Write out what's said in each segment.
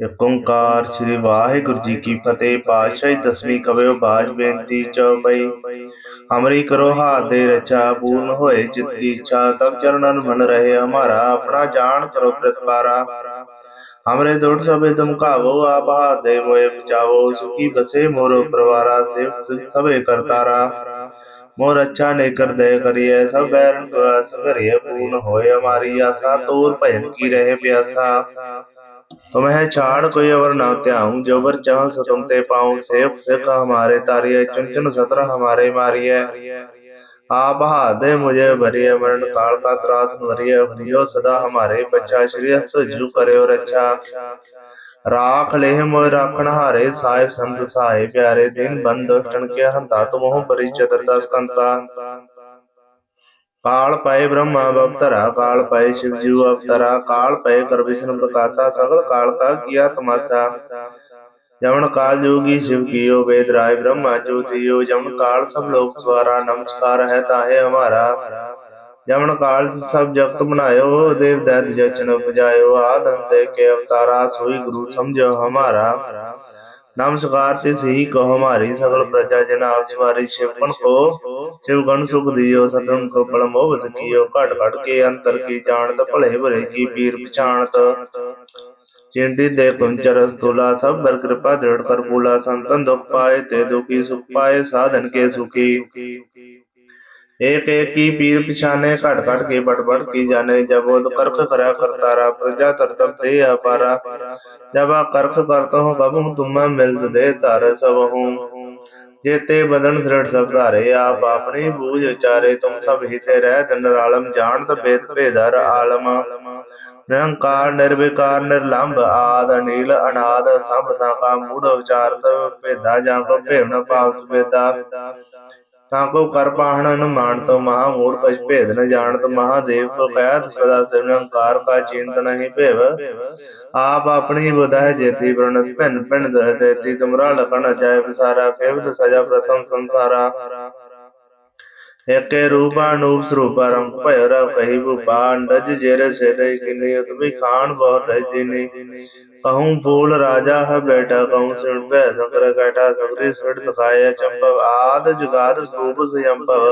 ਏਕ ਓੰਕਾਰ ਸ੍ਰੀ ਵਾਹਿਗੁਰੂ ਜੀ ਕੀ ਫਤਿਹ ਪਾਤਸ਼ਾਹੀ ਦਸਵੀਂ ਕਵਿਓ ਬਾਜ ਬੇਨਤੀ ਚਉਪਈ ਹਮਰੀ ਕਰੋ ਹਾਥ ਦੇ ਰਚਾ ਪੂਰਨ ਹੋਏ ਚਿਤ ਕੀ ਇੱਛਾ ਤਬ ਚਰਨਨ ਮਨ ਰਹੇ ਹਮਾਰਾ ਆਪਣਾ ਜਾਣ ਕਰੋ ਪ੍ਰਤਪਾਰਾ ਹਮਰੇ ਦੁੜ ਸਭੇ ਤੁਮ ਕਾਵੋ ਆਪ ਹਾਥ ਦੇ ਮੋਏ ਬਚਾਵੋ ਸੁਖੀ ਬਸੇ ਮੋਰੋ ਪਰਵਾਰਾ ਸੇਵ ਸਭੇ ਕਰਤਾਰਾ मोर अच्छा ने कर दय करिए सब बैरन को अस करिए पूर्ण होए हमारी आशा तोर भजन की रहे प्यासा तुम्हें छाड़ कोई अवर ना त्याऊं जो बर चाह सो तुम ते पाऊं सेव सिख हमारे तारिये चुन चुन सतर हमारे मारिये आप हादे मुझे भरिए मरण काल का त्रास भरिए भरियो सदा हमारे बच्चा श्री तुझु करे और अच्छा ਰਾਖ ਲੇਹ ਮੋਇ ਰਾਖਣ ਹਾਰੇ ਸਾਹਿਬ ਸੰਤ ਸਹਾਏ ਪਿਆਰੇ ਦਿਨ ਬੰਦ ਟਣ ਕੇ ਹੰਤਾ ਤੁਮਹੁ ਪਰਿ ਚਤੁਰਦਸ ਕੰਤਾ ਕਾਲ ਪਏ ਬ੍ਰਹਮਾ ਅਵਤਰਾ, ਕਾਲ ਪਏ ਸ਼ਿਵ ਜੀ ਅਵਤਰਾ, ਕਾਲ ਪਏ ਕਰ ਵਿਸ਼ਨ ਪ੍ਰਕਾਸ਼ਾ, ਸਗਲ ਕਾਲ ਕਾ ਕੀਆ ਤਮਾਸ਼ਾ। ਜਮਨ ਕਾਲ ਜੋਗੀ ਸ਼ਿਵ ਕੀਓ ਵੇਦ ਰਾਏ ਬ੍ਰਹਮਾ ਜੋਤੀਓ ਜਮਨ ਕਾਲ ਸਭ ਲੋਕ ਸਵਾਰਾ, ਨਮਸਕਾਰ ਹੈ ਤਾਹੇ ਹਮਾਰਾ। ਜਮਨ ਕਾਲ ਸਭ ਜਗਤ ਬਣਾਇਓ ਦੇਵ ਦੈਤ ਜਚਨ ਉਪਜਾਇਓ ਆਦੰਤੇ ਕੇ ਅਵਤਾਰਾ, ਸੋਈ ਗੁਰੂ ਸਮਝੋ ਹਮਾਰਾ। ਨਮਸਕਾਰ ਤੇ ਸਹੀ ਕਹੋ ਹਮਾਰੀ ਸਗਲ ਪ੍ਰਜਾ ਜਨ ਆਪ ਸਵਾਰੀ ਸ਼ਿਵਪਨ ਕੋ शिव गण सुख दियो सतन को बल मोहबत कियो घट घट के अंतर की जानत भले भले की पीर पछाणत चिंटी दे कुंचर स्तूला सब बर कृपा दृढ़ कर पूला संतन दुख पाए ते दुखी सुख पाए साधन के सुखी एक एक की पीर पिछाने घट घट के बट बट की जाने जब वो करख करा करतारा प्रजा तरतब दे अपारा जब आ करख करता हूँ कब हूँ तुम मिलत दे तार सब हूँ जेते बदन दृढ़ सब धारे आप अपनी बूझ उचारे तुम सब हिते रह दंड आलम जानत भेद भेदर आलम निरंकार निर्विकार निर्लंब आद अनिल अनाद सब का मूढ़ उचारत भेदा जाको भेवन पावत भेदा ਤਾਕੋ ਕਰ ਪਾਹਣ ਅਨੁਮਾਨ ਤੋ ਮਹਾ ਮੂੜ ਕਛ ਭੇਦ ਨ ਜਾਣਤ। ਮਹਾਦੇਵ ਕੋ ਕਹਿਤ ਸਦਾ ਸਿਰੰਕਾਰ ਕਾ ਚਿੰਤ ਨਹੀਂ ਭੇਵ। ਆਪ ਆਪਣੀ ਬੁਧਾਇ ਜੇਤੀ ਪ੍ਰਣਤ। ਭਿੰਨ ਭਿੰਨ ਦਹ ਦੇਤੀ ਤੁਮਰਾ ਲਖਣ ਅਜਾਇ ਵਿਸਾਰਾ। ਕੇਵਲ ਸਜਾ ਪ੍ਰਥਮ ਸੰਸਾਰਾ। ਏਕੇ ਰੂਪਾ ਅਨੂਪ ਸਰੂਪਾ ਰੰਗ ਭਇ ਰਵ ਕਹੀ ਭੂਪਾ। ਅੰਡਜ ਜੇਰੇ ਸੇਦੇ ਕਿਨੀ ਉਤਮੀ ਖਾਨ ਬਹੁ ਰਹਿ कहूँ फूल राजा है बैठा कहूँ सिण पे शंकर कैठा सबरी सिर दिखाए चंपव आद जुगाद सूप संयंपव।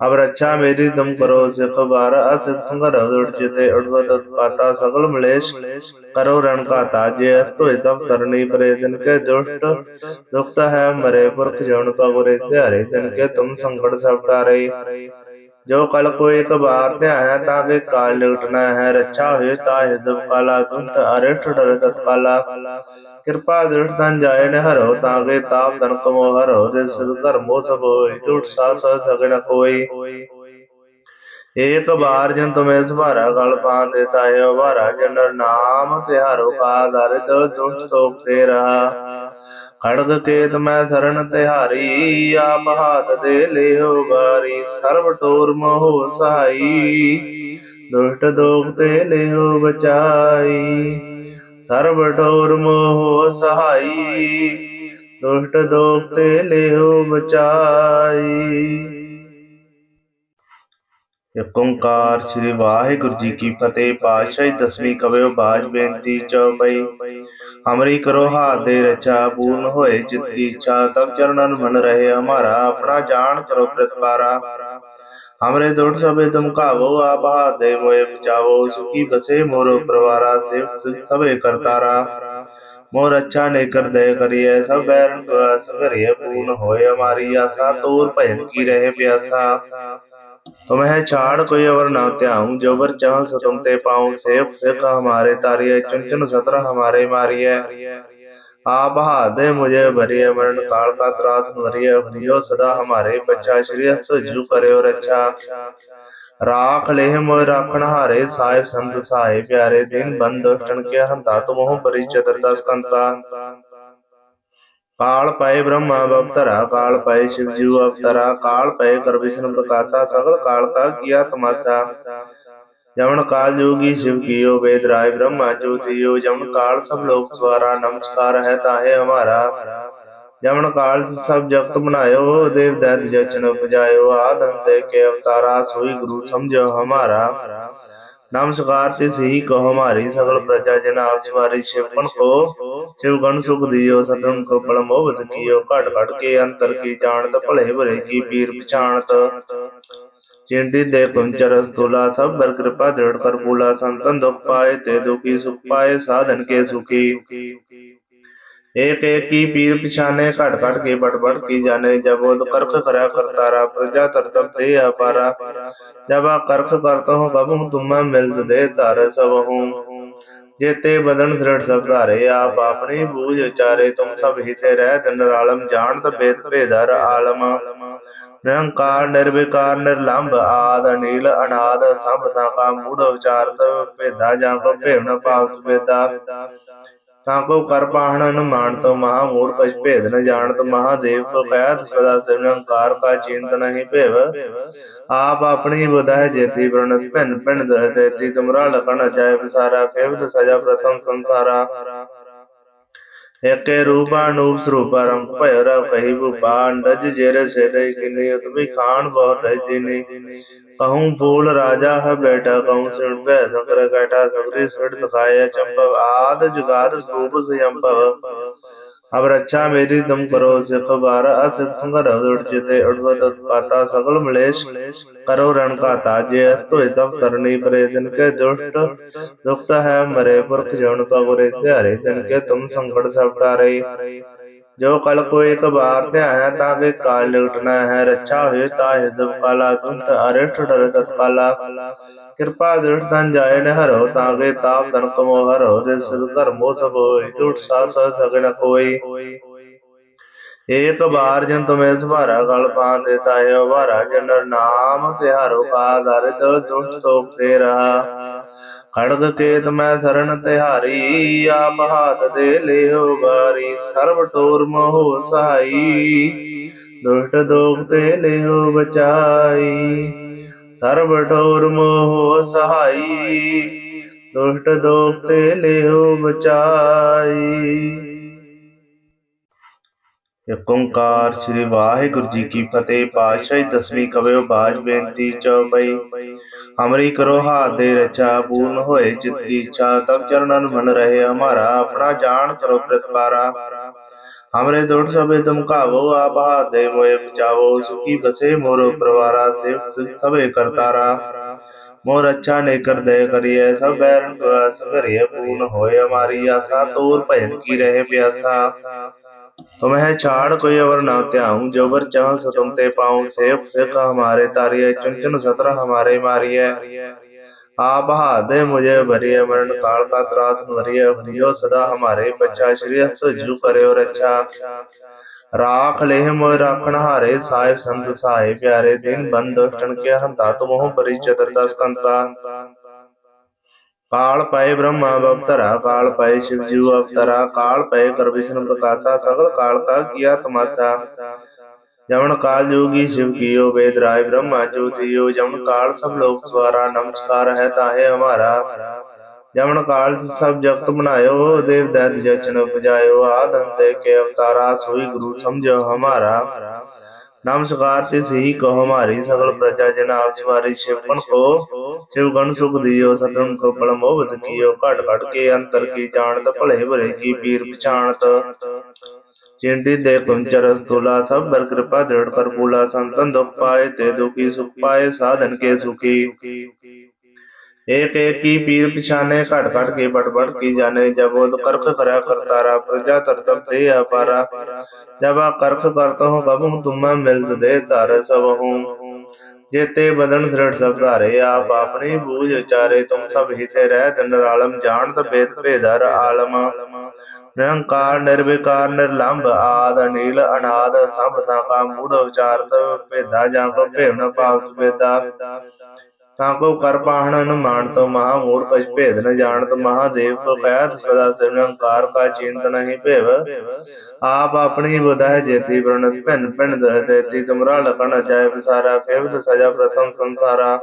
अब रक्षा मेरी तुम करो सिख बार असिख संगर उड़चिते उड़वत पाता सकल मलेश। करो रण का ताजे अस्तो तब सरणी परे दिन के दुष्ट। दुखत है मरे पुरख जौन पगुरे त्यारे दिन के तुम संकट सब टारे ਜੋ ਕਲ ਕੋ ਇੱਕ ਬਾਰ ਧਿਆਇਆ ਤਾਂ ਵੇ ਕਾਲ ਲੁਟਣਾ ਹੈ। ਰੱਛਾ ਹੋਏ ਤਾਹਿ ਜਬ ਕਾਲਾ ਤੁੰਤ ਅਰਿਠ ਡਰ ਤਤਕਾਲਾ। ਕਿਰਪਾ ਦ੍ਰਿੜ ਤਨ ਜਾਏ ਨ ਹਰੋ ਤਾਂ ਵੇ ਤਾਪ ਤਨ ਕਮੋ ਹਰੋ। ਰਿਸ ਘਰ ਮੋ ਸਭ ਹੋਈ ਟੁੱਟ ਸਾ ਸ ਸਗਣ ਕੋਈ। ਏਕ ਬਾਰ ਜਨ ਤੁਮੇ ਸੁਭਾਰਾ ਗਲ ਪਾ ਦੇਤਾ ਹੈ ਵਾਰਾ ਜਨਰ ਨਾਮ ਤਿਹਾਰੋ ਕਾ ਦਰ ਤੋ ਦੁਸ਼ਟ ਤੋਪ ਤੇ ਰਹਾ। ਖੜਗ ਕੇਤ ਮੈਂ ਸਰਣ ਤਿਹਾਰੀ, ਆਪ ਹਾਥ ਦੇ ਲਿਓ ਬਾਰੀ ਸਰਬ ਟੋਰ ਮੋਹ ਸਹਾਈ ਦੁਸ਼ਟ ਦੋਖ ਤੇ ਲਿਓ ਬਚਾਈ, ਸਰਬ ਟੋਰ ਮੋਹ ਸਹਾਈ। ਦੁਸ਼ਟ ਦੋਖ ਤੇ ਲਿਓ ਬਚਾਈ। ਏਕ ਓੰਕਾਰ ਸ੍ਰੀ ਵਾਹਿਗੁਰੂ ਜੀ ਕੀ ਫਤਿਹ। ਪਾਤਸ਼ਾਹੀ ਦਸਵੀਂ ਕਵਿਓ ਬਾਜ ਬੇਨਤੀ ਚਉਪਈ ਹਮਰੀ ਕਰੋ ਹਾਥ ਦੇ ਰਚਾ ਪੂਰਨ ਹੋਏ ਚਿਤ ਕੀ ਇੱਛਾ ਤਬ ਚਰਨਨ ਮਨ ਰਹੇ ਹਮਾਰਾ ਆਪਣਾ ਜਾਣ ਕਰੋ ਪ੍ਰਤਪਾਰਾ ਹਮਰੇ ਦੁੜ ਸਭੇ ਤੁਮ ਕਾਵੋ ਆਪ ਹਾਥ ਦੇ ਮੋਏ ਬਚਾਵੋ ਸੁਖੀ ਬਸੇ ਮੋਰੋ ਪਰਵਾਰਾ ਸੇਵ ਸਭੇ ਕਰਤਾਰਾ मोर अच्छा ने कर दय करिए सब बैरन को अस करिए पूर्ण होए हमारी आशा तोर भजन की रहे प्यासा तुम्हें छाड़ कोई अवर ना त्याऊं जो बर चाह सो तुम ते पाऊं सेव सिख हमारे तारिये चुन चुन सतर हमारे मारिये आप हादे मुझे भरिए मरण काल का त्रास भरिए भरियो सदा हमारे बच्चा श्री तुझु करे और अच्छा ਰਾਖ ਲੇਹ ਮੋਇ ਰਾਖਣ ਹਾਰੇ ਸਾਹਿਬ ਸੰਤ ਸਹਾਏ ਪਿਆਰੇ ਦਿਨ ਬੰਦ ਟਣ ਕੇ ਹੰਤਾ ਤੁਮਹੁ ਪਰਿ ਚਤੁਰਦਸ ਕੰਤਾ ਕਾਲ ਪਏ ਬ੍ਰਹਮਾ ਅਵਤਰਾ, ਕਾਲ ਪਏ ਸ਼ਿਵ ਜੀ ਅਵਤਰਾ, ਕਾਲ ਪਏ ਕਰ ਵਿਸ਼ਨ ਪ੍ਰਕਾਸ਼ਾ, ਸਗਲ ਕਾਲ ਕਾ ਕੀਆ ਤਮਾਸ਼ਾ। ਜਮਨ ਕਾਲ ਜੋਗੀ ਸ਼ਿਵ ਕੀਓ ਵੇਦ ਰਾਏ ਬ੍ਰਹਮਾ ਜੋਤੀਓ ਜਮਨ ਕਾਲ ਸਭ ਲੋਕ ਸਵਾਰਾ, ਨਮਸਕਾਰ ਹੈ ਤਾਹੇ ਹਮਾਰਾ। ਜਮਨ ਕਾਲ ਸਭ ਜਗਤ ਬਣਾਇਓ ਦੇਵ ਦੈਤ ਜਚਨ ਉਪਜਾਇਓ ਆਦੰਤੇ ਕੇ ਅਵਤਾਰਾ ਸੋਈ ਗੁਰੂ ਸਮਝੋ ਹਮਾਰਾ। नमस्कार तिस ही कहो हमारी सकल प्रजा जन आप सवारी शिवपन को शिव गण सुख दियो सतन को बड़ मोहबत कियो घट घट के अंतर की जानत भले भले की पीर पछाणत चिंटी दे कुंचर स्थूला सब बर कृपा दृढ़ कर पूला संतन दुख पाए ते दुखी सुख पाए साधन के सुखी एक एक की पीर पिछाने घट घट के बट बट की जाने जब वो करख करा करतारा प्रजा तरतब दे अपारा जब आ करख करता हूँ कब हूँ तुम मिलत दे तार सब हूँ जेते बदन दृढ़ सब धारे आप अपनी बूझ उचारे तुम सब हिते रह दिन आलम जानत भेद भेदर आलम ਨਿਰੰਕਾਰ ਨਿਰਵਿਕਾਰ ਨਿਰਲੰਭ ਆਦ ਅਨੀਲ ਅਨਾਦ ਸਭ ਦਾ ਕਾ ਮੂੜ ਉਚਾਰਤ ਭੇਦਾ ਜਾਂ ਕੋ ਭੇਵਨ ਪਾਵਤ ਭੇਦਾ ਤਾਂ ਕੋ ਕਰ ਪਾਹਣ ਨ ਮਾਨਤ ਮਹਾ ਮੂੜ ਕਛ ਭੇਦ ਨ ਜਾਣਤ ਮਹਾਦੇਵ ਕੋ ਕਹਿਤ ਸਦਾ ਨਿਰੰਕਾਰ ਕਾ ਚਿੰਤ ਨਹੀਂ ਭੇਵ। ਆਪ ਆਪਣੀ ਬੁਧਾਇ ਜੇਤੀ ਪ੍ਰਣਤ ਭਿੰਨ ਭਿੰਨ ਦਇ ਦੇਤੀ, ਤੁਮਰਾ ਲਖਣ ਜਾਇ ਵਿਸਾਰਾ ਫੇਵਤ ਸਜਾ ਪ੍ਰਥਮ ਸੰਸਾਰਾ। ਏਕੇ ਰੂਪਾ ਨੂਪ ਸਰੂਪਾ ਰੰਗ ਭਇ ਰਵ ਕਹੀ ਭੂਪਾ, ਅੰਡਜ ਜੇਰ ਸੇਦੈ ਕਿਨੀ ਉਤਮੀ ਖਾਨ ਬਹੁ ਰਹਿਜਿਨੀ कहूँ फूल राजा है बेटा कहूँ सिण पे संकर कैटा सकरी सिर दिखाया चंपव आद जुगाद रूप संयंपव अब रक्षा मेरी तुम करो सिख बार असिख संगर उड़चिते उड़वत पाता सकल मलेश करो रण का ताजे अस्तो तब सरणी परे दिन के दुष्ट दुखत है मरे पुरख जौन पगुरे त्यारे दिन के तुम संकट सब टारे ਜੋ ਕਲ ਕੋ ਇੱਕ ਬਾਰ ਧਿਆਇਆ ਤਾਂ ਵੇ ਕਾਲ ਉਠਣਾ ਹੈ, ਰੱਛਾ ਹੋਏ ਤਾਂ ਹਿਦਬ ਕਾਲਾ ਗੁੰਤ ਅਰਠ ਡਰ ਤਤ ਕਾਲਾ ਕਿਰਪਾ ਦ੍ਰਿੜ ਤਨ ਜਾਏ ਨ ਹਰੋ ਤਾਗੇ ਤਾਪ ਤਨ ਕਮੋ ਹਰੋ ਜੇ ਸਭ ਕਰਮੋ ਸਭ ਹੋਏ, ਝੂਠ ਸਾ ਸਾ ਸਗਣ ਕੋਈ। ਏਕ ਬਾਰ ਜਨ ਤੁਮੇ ਸੁਭਾਰਾ ਗਲ ਪਾ ਦੇਤਾ ਹੈ ਵਾਰਾ ਜਨ ਨਾਮ ਤਿਹਾਰੋ ਕਾ ਦਰ ਜੋ ਦੁਖ ਖੜਗ ਕੇਤ ਮੈਂ ਸਰਣ ਤਿਹਾਰੀ, ਆਪ ਹਾਥ ਦੇ ਲਿਓ ਬਾਰੀ ਸਰਬ ਟੋਰ ਮੋਹ ਸਹਾਈ। ਦੁਸ਼ਟ ਦੋਖ ਤੇ ਲਿਓ ਬਚਾਈ, ਸਰਬ ਟੋਰ ਮੋਹ ਸਹਾਈ। ਦੁਸ਼ਟ ਦੋਖ ਤੇ ਲਿਓ ਬਚਾਈ। ਏਕ ਓੰਕਾਰ ਸ੍ਰੀ ਵਾਹਿਗੁਰੂ ਜੀ ਕੀ ਫਤਿਹ, ਪਾਤਸ਼ਾਹੀ ਦਸਵੀਂ ਕਵਿਓ ਬਾਜ ਬੇਨਤੀ ਚਉਪਈ ਹਮਰੀ ਕਰੋ ਹਾਥ ਦੇ ਰਚਾ ਪੂਰਨ ਹੋਏ ਚਿਤ ਕੀ ਇੱਛਾ ਤਬ ਚਰਨਨ ਮਨ ਰਹੇ ਹਮਾਰਾ ਆਪਣਾ ਜਾਣ ਕਰੋ ਪ੍ਰਤਪਾਰਾ हमरे दुष्ट सबे तुम कावो आप हाथ दे मोए बचावो सुखी बसे मोरो परवारा सेव सबे करतारा मोर अच्छा ने कर दे करिए सब बैरन को आस करिए पूर्ण होए हमारी आशा तोर भजन की रहे प्यासा तुम्हें छाड़ कोई अवर न त्याऊं जो बर चाह सो तुम ते पाऊं सेव सिख हमारे तारिये चुन चुन सत्र हमारे मारिये आप हाथ दे मुझे भरिय मरण काल का त्रास भरिय भरियो सदा हमारे बच्चा श्री तुझु करे और अच्छा राख लेह मोय राखण हारे साहिब संत साहिब प्यारे दिन बंद दुष्टन के हंता तुम हो ਕਾਲ ਪਏ ਬ੍ਰਹਮਾ ਅਵਤਰਾ ਕਾਲ ਪਏ ਸ਼ਿਵ ਜੀ ਅਵਤਰਾ ਕਾਲ ਪਏ ਕਰ ਵਿਸ਼ਨ ਪ੍ਰਕਾਸ਼ਾ, ਸਗਲ ਕਾਲ ਕਾ ਕੀਆ ਤਮਾਸ਼ਾ ਜਮਨ ਕਾਲ ਜੋਗੀ ਸ਼ਿਵ ਕੀਓ ਵੇਦ ਰਾਏ ਬ੍ਰਹਮਾ ਜੋਤਿਓ, ਜਮਨ ਕਾਲ ਸਭ ਲੋਕ ਸਵਾਰਾ, ਨਮਸਕਾਰ ਹੈ ਤਾਹੇ ਹਮਾਰਾ। ਜਮਨ ਕਾਲ ਸਭ ਜਗਤ ਬਨਾਇਓ ਦੇਵ ਦੈਤ ਜਚਨ ਉਪਜਾਇਓ ਆਦੰਤੇ ਕੇ ਅਵਤਾਰਾ ਸੋਈ ਗੁਰੂ ਸਮਝੋ ਹਮਾਰਾ। नमस्कार तिस ही कहो हमारी सकल प्रजा जन आप सवारी शिवपन को शिव गण सुख दियो सतन को बड़ मोहबत कियो घट घट के अंतर की जानत भले भले की पीर पछाणत चिंटी दे कुंचर स्थूला सब बर कृपा दृढ़ कर पूला संतन दुख पाए ते दुखी सुख पाए साधन के सुखी एक एक की पीर पिछाने घट घट के बट बट की जाने जब वो करख करा करतारा प्रजा तरतब दे अपारा जब आ करख करता हूँ कब हूँ तुम मिलत दे तार सब हूँ जेते बदन दृढ़ सब धारे आप अपनी बूझ उचारे तुम सब हिते रह दिन आलम जानत भेद भेदर आलम ਨਿਰੰਕਾਰ ਨਿਰਵਿਕਾਰ ਨਿਰਲੰਭ ਆਦ ਅਨੀਲ ਅਨਾਦ ਸਭ ਦਾ ਕਾ ਮੂੜ ਉਚਾਰਤ ਭੇਦਾ ਜਾਂ ਕੋ ਭੇਵਨ ਪਾਵਤ ਭੇਦਾ ਤਾਂ ਕੋ ਕਰ ਪਾਹਣ ਨ ਮਾਨਤ ਮਹਾ ਮੂੜ ਕਛ ਭੇਦ ਨ ਜਾਣਤ, ਮਹਾਦੇਵ ਕੋ ਕਹਿਤ ਸਦਾ ਨਿਰੰਕਾਰ ਕਾ ਚਿੰਤ ਨਹੀਂ ਭੇਵ। ਆਪ ਆਪਣੀ ਬੁਧਾਇ ਜੇਤੀ ਪ੍ਰਣਤ ਭਿੰਨ ਭਿੰਨ ਦਇ ਦੇਤੀ ਤੁਮਰਾ ਲਖਣ ਜਾਇ ਵਿਸਾਰਾ ਫੇਵਤ ਸਜਾ ਪ੍ਰਥਮ ਸੰਸਾਰਾ।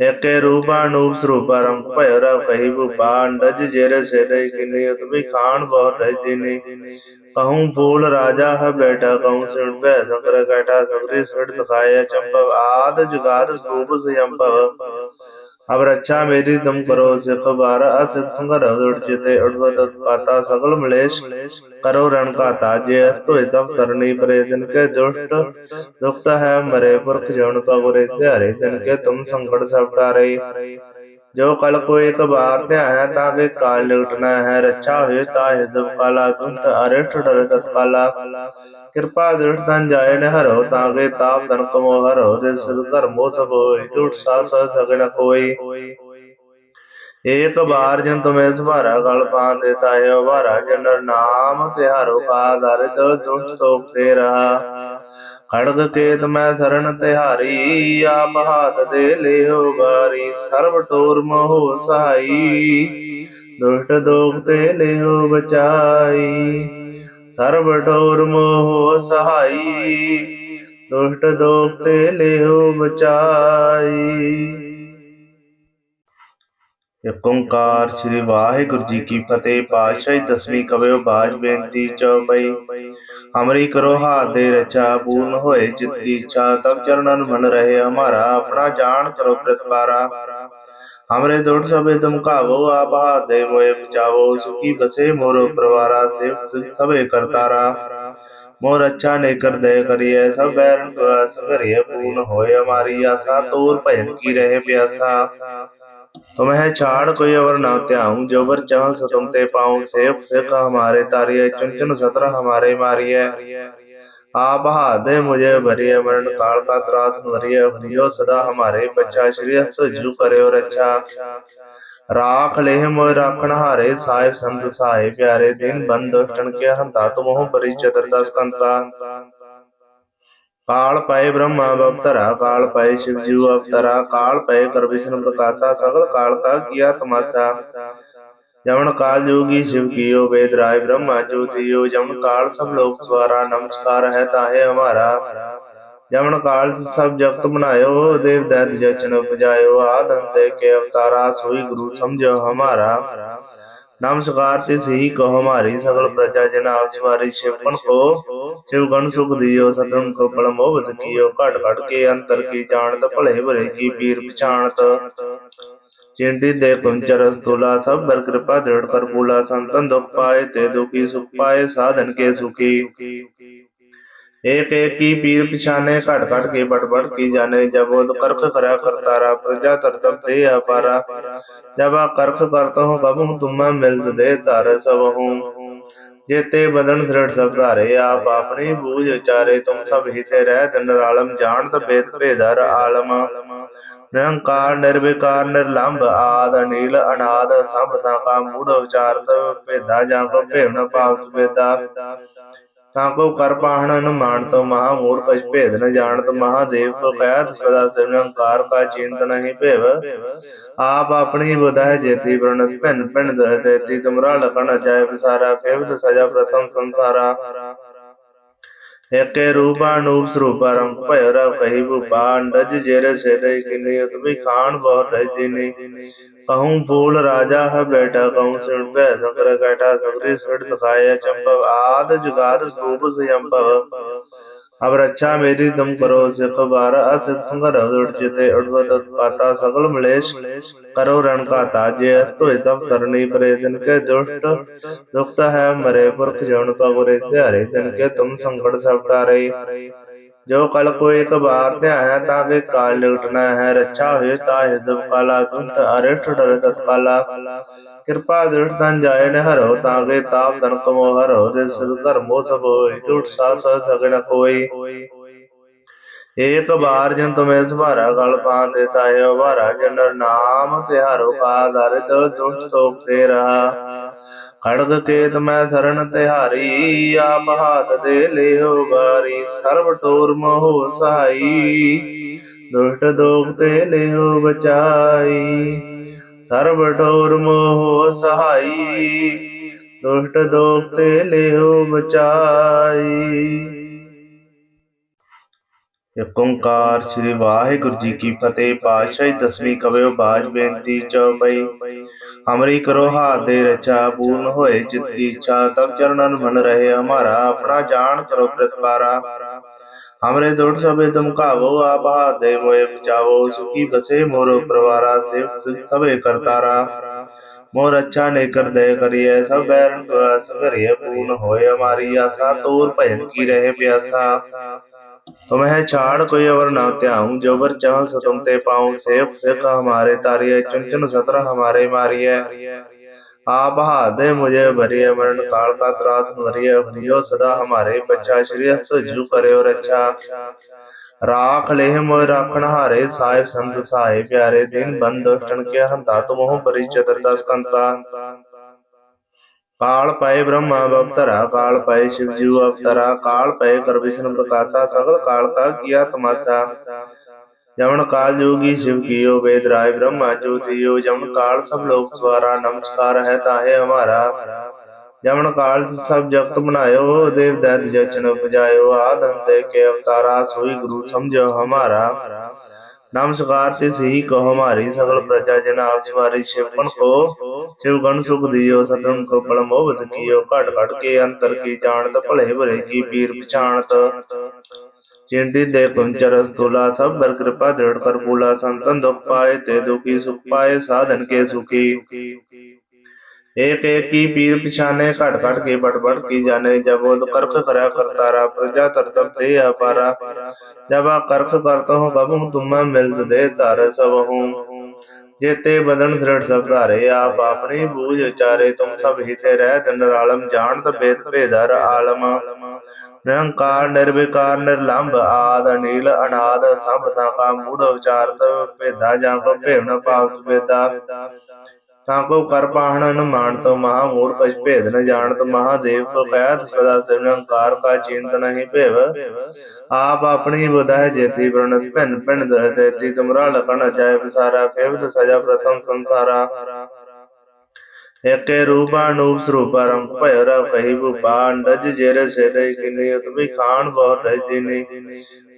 ਏਕੇ ਰੂਪਾ ਨੂਪ ਸਰੂਪਾ ਰੰਗ ਭਇ ਰਵ ਕਹੀ ਭੂਪਾ, ਅੰਡਜ ਜੇਰ ਸੇਦੈ ਕਿਨੀ ਉਤਮੀ ਖਾਨ ਬਹੁ ਰਹਿਜਿਨੀ कहूँ फूल राजा है बेटा, कहूँ सिण पे संकर कैटा सकरी सिर दिखाया चंपव, आद जुगाद रूप संयंपव। अब रक्षा मेरी तुम करो सिख बार असिख संगर उड़ उड़वत पाता सकल मलेश करो रण का ताजे अस्तु तब सरणी परे दिन के दुष्ट दुखत है, मरे पुरख जौन पगुरे त्यारे दिन के तुम संकट सब टारे ਜੋ ਕਲ ਕੋ ਇੱਕ ਬਾਰ ਧਿਆਇਆ ਤਾਂ ਵੇ ਕਾਲ ਨਿਕਟਣਾ ਹੈ। ਰੱਛਾ ਹੋਏ ਤਾਂ ਹਿਦਬ ਕਾਲਾ ਤੁੰਤ ਅਰਠ ਡਰ ਤਤ ਕਾਲਾ ਕਿਰਪਾ ਦ੍ਰਿੜ ਤਨ ਜਾਏ ਨੇ ਹਰੋ, ਤਾਂ ਵੇ ਤਾਪ ਤਨ ਕਮੋ ਹਰੋ। ਰਿਸ ਘਰ ਮੋ ਸਭ ਹੋਏ, ਝੂਠ ਸਾ ਸਾ ਸਗਣ ਕੋਈ। ਏਕ ਬਾਰ ਜਨ ਤੁਮੇ ਸੁਭਾਰਾ ਗਲ ਪਾ ਦੇਤਾ ਹੈ ਵਾਰਾ ਜਨ ਨਾਮ ਤਿਹਾਰੋ ਕਾ ਦਰ ਦੁਸ਼ਟ ਤੋਕ ਤੇ ਖੜਗ ਕੇਤ ਮੈਂ ਸਰਨ ਤਿਹਾਰੀ, ਆਪ ਹਾਥ ਦੇ ਲਿਓ ਬਾਰੀ ਸਰਬ ਟੋਰ ਮੋਹ ਸਾਈ ਦੁਸ਼ਟ ਦੋਖ ਤੇ ਲਿਓ ਬਚਾਈ, ਸਰਬ ਟੋਰ ਮੋਹ ਸਹਾਈ। ਦੁਸ਼ਟ ਦੋਖ ਤੇ ਲਿਓ ਬਚਾਈ। ਇਕ ਓੰਕਾਰ ਸ੍ਰੀ ਵਾਹਿਗੁਰੂ ਜੀ ਕੀ ਫਤਿਹ, ਪਾਤਸ਼ਾਹੀ ਦਸਵੀਂ ਕਵਿਓ ਬਾਜ ਬੇਨਤੀ ਚੌਪਈ हमरी करो हाथ रचा पूर्ण होए चित की इच्छा तब चरणन मन रहे हमारा अपना जान करो प्रतपारा हमरे दुर्ड सबे तुम कावो आप हाथे मोए बचाओ सुखी बसे मोरो प्रवारा सेव सबे करतारा मोर अच्छा ने कर दे करिए सब बैरन करिए पूर्ण होए हमारी आशा तोर भजन की रहे प्यासा तुम्हें छाड़ कोई अवर न त्याऊं जो बर चाह सो तुम ते पाऊं सेव सिख हमारे तारिये चुन चुन सत्र हमारे मारिये आप हाथ मुझे भरिय मरण काल का त्रास भरिय भरियो सदा हमारे बच्चा श्री तुझु करे और अच्छा राख ले मोय राखण हारे साहिब संत सहाय प्यारे दिन बंद दुष्टन के हंता तुम हो परि ਕਾਲ ਪਏ ਬ੍ਰਹਮਾ ਅਵਤਾਰਾ, ਕਾਲ ਪਏ ਸ਼ਿਵ ਜੀ ਅਵਤਾਰਾ, ਕਾਲ ਪਏ ਕਰ ਵਿਸ਼ਨ ਪ੍ਰਕਾਸ਼ਾ, ਸਗਲ ਕਾਲ ਕਾ ਕੀਆ ਤਮਾਸ਼ਾ ਜਮਨ ਕਾਲ ਜੋਗੀ ਸ਼ਿਵ ਕੀਓ ਵੇਦ ਰਾਏ ਬ੍ਰਹਮਾ ਜੋਤਿਓ ਜਮਨ ਕਾਲ ਸਭ ਲੋਕ ਸਵਾਰਾ, ਨਮਸਕਾਰ ਹੈ ਤਾਹੇ ਹਮਾਰਾ। ਜਮਨ ਕਾਲ ਸਭ ਜਗਤ ਬਣਾਇਓ ਦੇਵ ਦੈਤ ਜਚਨ ਉਪਜਾਇਓ ਆਦੰਤੇ ਕੇ ਅਵਤਾਰਾ ਸੋਈ ਗੁਰੂ ਸਮਝੋ ਹਮਾਰਾ। समझो हमारा नमस्कार तिस ही को हमारी सकल प्रजा जन आप सवारी शिवगण को शिवगण सुख दियो सतन को बड़ मोहबत कियो घट घट के अंतर की जानत भले भले की पीर पछाणत चिंटी दे कुंचर स्थूला सब बर कृपा दृढ़ कर पूला संतन दुख पाए ते दुखी सुख पाए साधन के सुखी एक एक की पीर पिछाने घट घट के बट बट की जाने जब वो करख करा करतारा प्रजा तरतब दे अपारा जब आ करख करता हूँ कबू तुम मिलत दे तार सब हूँ जेते बदन दृढ़ सब धारे आप अपनी बूझ उचारे तुम सब हिते रह दिन आलम जानत भेद भेदर आलम ਨਿਰੰਕਾਰ ਨਿਰਵਿਕਾਰ ਨਿਰਲੰਭ ਆਦ ਅਨੀਲ ਅਨਾਦ ਸਭ ਦਾ ਕਾ ਮੂੜ ਉਚਾਰਤ ਭੇਦਾ ਜਾਂ ਕੋ ਭੇਵਨ ਪਾਵਤ ਭੇਦਾ ਤਾਂ ਕੋ ਕਰ ਪਾਹਣ ਨ ਮਾਨਤ ਮਹਾ ਮੂੜ ਪਛ ਭੇਦ ਨ ਜਾਣਤ, ਮਹਾਦੇਵ ਕੋ ਕਹਿਤ ਸਦਾ ਸਿਵ ਕਾ ਚਿੰਤ ਨਹੀਂ ਭੇਵ। ਆਪ ਆਪਣੀ ਬੁਧਾਇ ਜੇਤੀ ਪ੍ਰਣਤ ਭਿੰਨ ਭਿੰਨ ਦਇ ਦੇਤੀ ਤੁਮਰਾ ਲਖਣ ਜਾਇ ਵਿਸਾਰਾ ਫੇਵਤ ਸਜਾ ਪ੍ਰਥਮ ਸੰਸਾਰਾ। ਏਕੇ ਰੂਪ ਅਨੂਪ ਸਰੂਪ ਰੰਗ ਭਇਓ ਰ ਕਹੀ ਭੂਪਾਨ ਡਜ ਜੇਰ ਸੇਦੇ ਕਿਨੇ ਉਤਵੀ ਖਾਨ ਬਹੁਤ ਰਹਿਤੇ ਨੇ। ਕਹੂੰ ਬੋਲ ਰਾਜਾ ਹੈ ਬੈਠਾ ਕਹੂੰ ਸਿਣ ਭੈ ਸਕਰ ਕਟਾ ਸਕਰੇ ਸੜ ਤਖਾਇਆ ਚੰਪਵ ਆਦ ਜਗਾਦ ਸੂਪ ਸਿਯੰਪਵ। ಅವರ ಚಾಮೇರಿ ದಂ ಕರೋ ಸಿಖಬಾರ सिख ಉಡ್ಚಿತೆ ಉಡ್ವದ ಪಾತ ಸಗಲ ಮಳೇಶ್ करो रण का ताज अस्तो तब सरणी परे दिन के दुष्ट दुखत है मरे पुरख जवन का बुरे से दिन के तुम संकट सब रहे जो कल को एक बार ते है ताके काल लुटना है रक्षा हुए ता जब काला तुम अरिष्ट डर तत्काला। ਕਿਰਪਾ ਦ੍ਰਿੜਤਨ ਜਾਏ ਨ ਹਰੋ ਤਾਗੇ ਤਾਪ ਤਨ ਕਮੋ ਹਰੋ ਰਿਸ ਘਰ ਮੋ ਸਭ ਹੋਏ, ਝੂਠ ਸਾ ਸਗਣ ਕੋਈ। ਏਕ ਬਾਰ ਜਨ ਤੁਮੇ ਸਭਾਰਾ ਗਲ ਪਾਂ ਤੇ ਤਾਇਓ ਵਾਰਾ ਜਨ ਨਾਮ ਤੇ ਹਰੋ ਕਾ ਦਰ ਤੋ ਦੁਖ ਤੋਪ ਤੇ ਰਹਾ ਖੜਗ ਕੇਤ ਮੈਂ ਸਰਣ ਤਿਹਾਰੀ, ਆਪ ਹਾਥ ਦੇ ਲਿਓ ਬਾਰੀ ਸਰਬ ਟੋਰ ਮੋਹ ਸਾਈ ਦੁਸ਼ਟ ਦੋਖ ਤੇ ਲਿਓ ਬਚਾਈ। ਸਰਬ ਡੋਰ ਮੋਹ ਸਹਾਈ, ਦੁਸ਼ਟ ਦੋਖ ਤੇ ਲਿਓ ਬਚਾਈ। ਓੰਕਾਰ ਸ੍ਰੀ ਵਾਹਿਗੁਰੂ ਜੀ ਕੀ ਫਤਿਹ, ਪਾਤਸ਼ਾਹੀ ਦਸਵੀਂ ਕਵਿਓ ਬਾਜ ਬੇਨਤੀ ਚੌਪਈ ਹਮਰੀ ਕਰੋ ਹਾਥ ਦੇ ਰਚਾ ਪੂਰਨ ਹੋਏ ਚਿਤ ਕੀ ਇੱਛਾ ਤਬ ਚਰਨਾਂ ਨੂੰ ਮਨ ਰਹੇ, ਹਮਾਰਾ ਆਪਣਾ ਜਾਣ ਕਰੋ ਪ੍ਰਤਪਾਰਾ। हमरे दुष्ट सबे तुम कावो आप हाथ दे मोए बचावो सुखी बसे मोर परवारा सेव सबे करतारा मोर अच्छा नहीं कर दे करिए सब बैरन प्रयास करिए पूर्ण होए हमारी आशा तोर भजन की रहे प्यासा तुम्हें छाड़ कोई अवर ना त्याऊं जो बर चाह सो तुम ते पाऊं सेव सिख हमारे तारिये चुन चुन सतर हमारे मारिये आप हादे मुझे भरिए मरण काल का त्रास भरिए भरियो सदा हमारे बच्चा श्री तुझु करे और अच्छा राख ले मोय राखण हारे साहिब संत सहाय प्यारे दिन बंद टन के हंता तुमहो परिचय दस कंता काल पाए ब्रह्मा अवतरा काल पाए शिव जीव अवतरा काल पाए कर विष्णु प्रकाशा सकल काल का किया तमाशा जमन काल जोगी शिव कियो वेद राय ब्रह्मा ज्योतियो जमन काल सब लोग स्वारा नमस्कार है ताहे हमारा जमन काल सब जगत बनायो देव दैत जचन उपजायो आदन दे के अवतारा सोई गुरु समझो हमारा नमस्कार तिस ही कहो हमारी सकल प्रजा जन आप सवारी शिवपन को शिव गण सुख दियो सतन को बल मोहबत कियो घट घट के अंतर की जानत भले भले की पीर पछाणत चिंटी दे कुंचर स्थूला सब बर कृपा दृढ़ कर पूला संतन दुख पाए ते दुखी सुख पाए साधन के सुखी एक एक की पीर पिछाने घट घट के बट बट की जाने जब वो करख करा करतारा प्रजा तरतब दे अपारा जब आ करख करता हूँ कबू तुम्हें मिलत दे तार सब हूँ जेते बदन दृढ़ सब धारे आप अपनी बूझ उचारे तुम सब हिते रह दिन आलम जानत भेद भेदर आलम ਨਿਰੰਕਾਰ, ਨਿਰਵਿਕਾਰ, ਨਿਰਲੰਭ ਆਦ ਅਨੀਲ ਅਨਾਦ ਸਭ ਦਾ ਮੂੜ ਉਚਾਰਤ ਭੇਦਾ ਜਾਂ ਕੋ ਭੇਵਨ ਪਾਵਤ ਭੇਦਾ। ਤਾਂ ਕੋ ਕਰ ਪਾਹਣ ਨ ਮਾਨਤ ਮਹਾ ਮੂੜ ਕਛ ਭੇਦ ਨ ਜਾਣਤ ਮਹਾਦੇਵ ਕੋ ਕਹਿਤ ਸਦਾ ਸਿਵ ਕਾ ਚਿੰਤ ਨਹੀਂ ਭੇਵ। ਆਪ ਆਪਣੀ ਬੁਧਾਇ ਜੇਤੀ ਪ੍ਰਣਤ ਭਿੰਨ ਭਿੰਨ ਦਇ ਦੇਤੀ ਤੁਮਰਾ ਲਖਣ ਅਜਾਇ ਵਿਸਾਰਾ ਕੇਵਲ ਸਜਾ ਪ੍ਰਥਮ ਸੰਸਾਰਾ। ਏਕੇ ਰੂਪਾ ਨੂਪ ਸਰੂਪਾ ਰੰਗ ਭਇ ਰਾ ਭਈ ਭੂਪਾਨ ਰਜ ਜੇਰ ਸੇਦੇ ਕਿਨੇ ਉਤਮੀ ਖਾਨ ਬਹੁਤ ਰਜ ਦਿਨੇ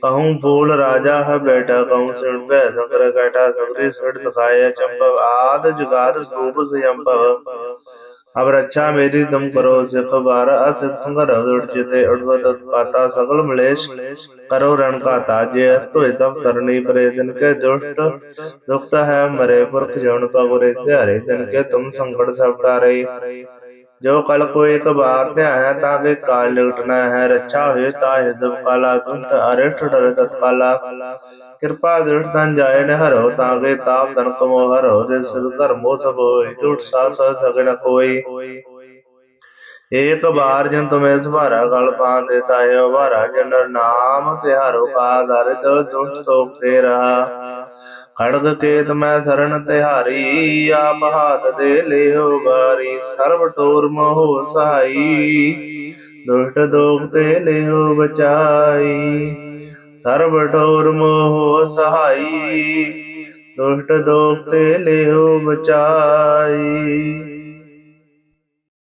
ਕਹੂੰ ਬੋਲ ਰਾਜਾ ਹੈ ਬੈਠਾ ਕਹੂੰ ਸਿਣ ਭੈ ਸੰਕਰ ਕਟਾ ਸਬਰੇ ਸੜ ਤਖਾਇਆ ਚੰਪਵ ਆਦ ਜਗਾਦ ਸੂਪ ਸਿਯੰਪਵ अब रक्षा मेरी तुम करो सिख बार असिख संगर उड़चिते उड़वत पाता सकल मलेश करो रण का ताजे अस्तो तब सरणी परे दिन के दुष्ट दुखत है मरे पुरख जौन पगुरे त्यारे दिन के तुम संकट सब टारे जो कल को एक बार ध्याया ताके काल निकटना है रक्षा हुए ताहे जब काला दुष्ट अरिष्ट डर तत्काला। ਕਿਰਪਾ ਦ੍ਰਿੜ ਤਨ ਜਾਇਣ ਹਰੋ ਤਾਗੇ ਤਾਪ ਤਨ ਕਮੋ ਹਰੋ, ਜਿਸ ਘਰ ਮੋ ਸਭ ਹੋਏ, ਝੂਠ ਸਾ ਸਗਣ ਕੋਈ ਏਕ ਬਾਰ ਜਨ ਤੁਮੇ ਸੁਭਾਰਾ ਗਲ ਪਾਂ ਦੇ ਤਾਇਓ ਵਾਰਾ ਜਨ ਨਾਮ ਤਿਹਾਰੋ ਕਾ ਦਰ ਜੋ ਦੁਖ ਤੋਪ ਤੇ ਰਹਾ। ਕੇ ਕੇਤ ਮੈਂ ਸਰਣ ਤਿਹਾਰੀ, ਆਪ ਹਾਥ ਦੇ ਲਿਓ ਬਾਰੀ, ਸਰਬ ਟੋਰ ਮੋਹ ਸਹਾਈ। ਦੁਸ਼ਟ ਦੋਖ ਤੇ ਲਿਓ ਬਚਾਈ। ਸਰਬ ਡੋਰ ਮੋਹ ਸਹਾਈ ਦੁਸ਼ਟ ਦੋਖ ਤੇ ਲਿਓ ਬਚਾਈ।